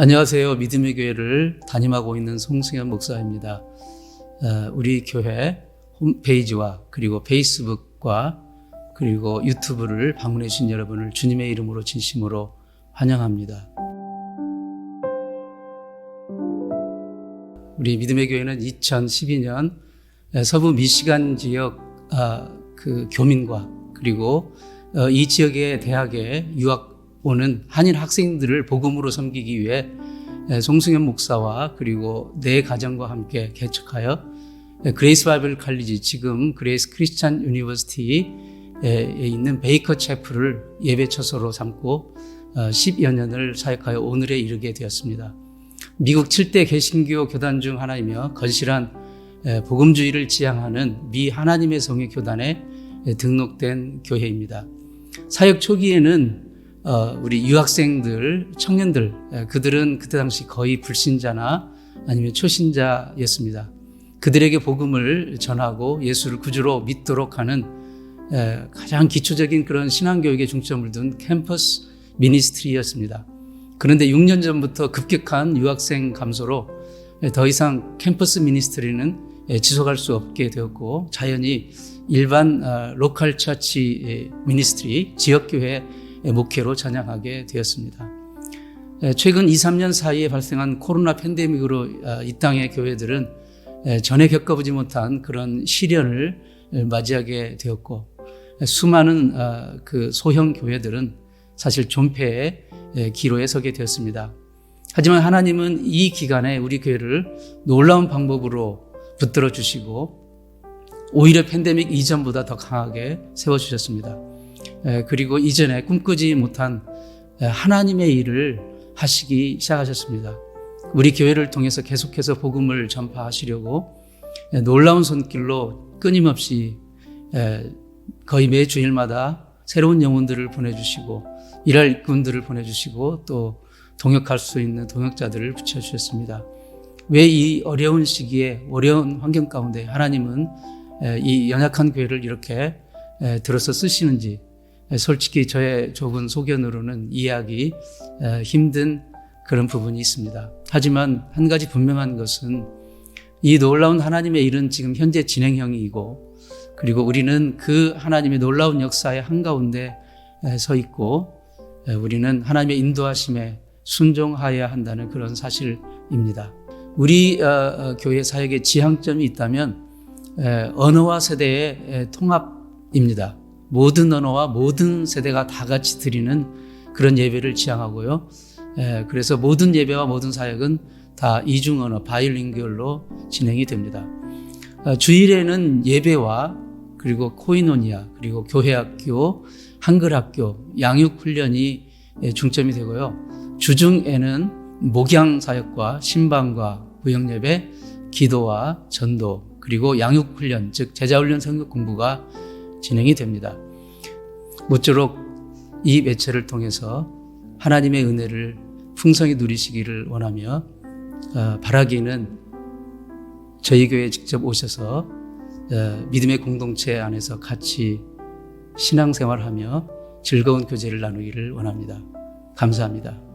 안녕하세요. 믿음의 교회를 담임하고 있는 송승현 목사입니다. 어, 우리 교회 홈페이지와 그리고 페이스북과 그리고 유튜브를 방문해 주신 여러분을 주님의 이름으로 진심으로 환영합니다. 우리 믿음의 교회는 2012년 서부 미시간 지역 아, 그 교민과 그리고 어, 이 지역의 대학에 유학 오는 한인 학생들을 복음으로 섬기기 위해 송승현 목사와 그리고 내 가정과 함께 개척하여 그레이스 바이블 칼리지 지금 그레이스 크리스찬 유니버시티에 있는 베이커 채플을 예배 처소로 삼고 10여 년을 사역하여 오늘에 이르게 되었습니다. 미국 7대 개신교 교단 중 하나이며 건실한 복음주의를 지향하는 미 하나님의 성의 교단에 등록된 교회입니다. 사역 초기에는 어, 우리 유학생들, 청년들, 그들은 그때 당시 거의 불신자나 아니면 초신자였습니다. 그들에게 복음을 전하고 예수를 구주로 믿도록 하는 가장 기초적인 그런 신앙교육에 중점을 둔 캠퍼스 미니스트리였습니다. 그런데 6년 전부터 급격한 유학생 감소로 더 이상 캠퍼스 미니스트리는 지속할 수 없게 되었고 자연히 일반 어, 로컬 처치 미니스트리 지역교회 목회로 전향하게 되었습니다. 최근 2, 3년 사이에 발생한 코로나 팬데믹으로 어, 이 땅의 교회들은 전에 겪어보지 못한 그런 시련을 맞이하게 되었고 수많은 어, 그 소형 교회들은 사실 존폐의 기로에 서게 되었습니다. 하지만 하나님은 이 기간에 우리 교회를 놀라운 방법으로 붙들어 주시고 오히려 팬데믹 이전보다 더 강하게 세워 주셨습니다. 그리고 이전에 꿈꾸지 못한 하나님의 일을 하시기 시작하셨습니다. 우리 교회를 통해서 계속해서 복음을 전파하시려고 놀라운 손길로 끊임없이 거의 매 주일마다 새로운 영혼들을 보내주시고 일할 군들을 보내주시고 또 동역할 수 있는 동역자들을 붙여주셨습니다. 왜 이 어려운 시기에 어려운 환경 가운데 하나님은 이 연약한 교회를 이렇게 들어서 쓰시는지 솔직히 저의 좁은 소견으로는 이해하기 힘든 그런 부분이 있습니다. 하지만 한 가지 분명한 것은 이 놀라운 하나님의 일은 지금 현재 진행형이고 그리고 우리는 그 하나님의 놀라운 역사의 한가운데 서 있고 우리는 하나님의 인도하심에 순종하여야 한다는 그런 사실입니다. 우리 어, 어, 교회 사역의 지향점이 있다면 언어와 세대의 통합입니다. 모든 언어와 모든 세대가 다 같이 드리는 그런 예배를 지향하고요. 그래서 모든 예배와 모든 사역은 다 이중 언어 바이링구얼로 진행이 됩니다. 어, 주일에는 예배와 그리고 코이노니아 그리고 교회학교, 한글학교, 양육훈련이 중점이 되고요. 주중에는 목양 사역과 신방과 부영예배, 기도와 전도 그리고 양육훈련 즉 제자훈련 성격 공부가 진행이 됩니다. 모쪼록 이 매체를 통해서 하나님의 은혜를 풍성히 누리시기를 원하며 어, 바라기는 저희 교회에 직접 오셔서 어, 믿음의 공동체 안에서 같이 신앙생활하며 즐거운 교제를 나누기를 원합니다. 감사합니다.